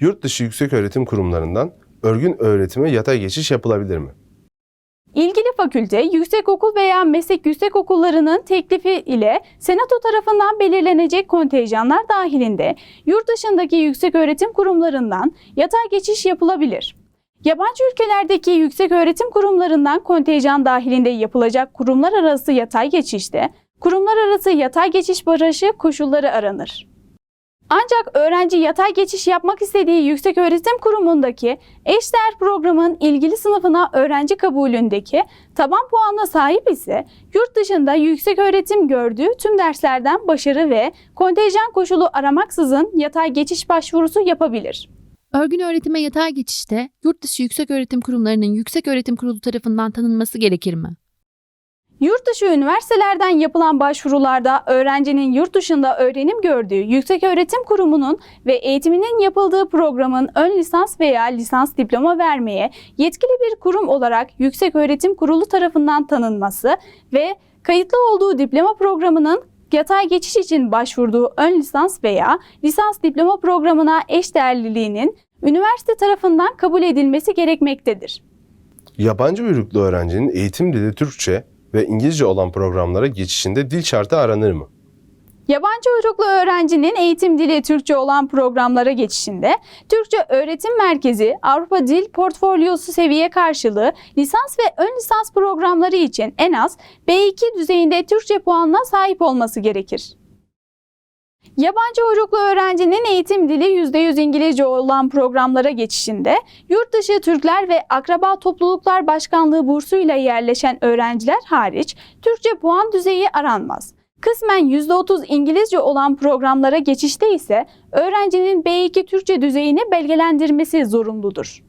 Yurt dışı yüksek öğretim kurumlarından örgün öğretime yatay geçiş yapılabilir mi? İlgili fakülte, yüksekokul veya meslek yüksekokullarının teklifi ile Senato tarafından belirlenecek kontenjanlar dahilinde yurt dışındaki yüksek öğretim kurumlarından yatay geçiş yapılabilir. Yabancı ülkelerdeki yüksek öğretim kurumlarından kontenjan dahilinde yapılacak kurumlar arası yatay geçişte, kurumlar arası yatay geçiş barajı koşulları aranır. Ancak öğrenci yatay geçiş yapmak istediği yüksek öğretim kurumundaki eşdeğer programın ilgili sınıfına öğrenci kabulündeki taban puanına sahip ise yurt dışında yüksek öğretim gördüğü tüm derslerden başarı ve kontenjan koşulu aramaksızın yatay geçiş başvurusu yapabilir. Örgün öğretime yatay geçişte yurt dışı yüksek öğretim kurumlarının yüksek öğretim kurulu tarafından tanınması gerekir mi? Yurt dışı üniversitelerden yapılan başvurularda öğrencinin yurt dışında öğrenim gördüğü yüksek öğretim kurumunun ve eğitiminin yapıldığı programın ön lisans veya lisans diploma vermeye yetkili bir kurum olarak Yüksek Öğretim Kurulu tarafından tanınması ve kayıtlı olduğu diploma programının yatay geçiş için başvurduğu ön lisans veya lisans diploma programına eşdeğerliliğinin üniversite tarafından kabul edilmesi gerekmektedir. Yabancı uyruklu öğrencinin eğitim dili Türkçe ve İngilizce olan programlara geçişinde dil şartı aranır mı? Yabancı uyruklu öğrencinin eğitim dili Türkçe olan programlara geçişinde Türkçe Öğretim Merkezi Avrupa Dil Portfolyosu seviye karşılığı lisans ve ön lisans programları için en az B2 düzeyinde Türkçe puanına sahip olması gerekir. Yabancı uyruklu öğrencinin eğitim dili %100 İngilizce olan programlara geçişinde yurt dışı Türkler ve Akraba Topluluklar Başkanlığı bursuyla yerleşen öğrenciler hariç Türkçe puan düzeyi aranmaz. Kısmen %30 İngilizce olan programlara geçişte ise öğrencinin B2 Türkçe düzeyini belgelendirmesi zorunludur.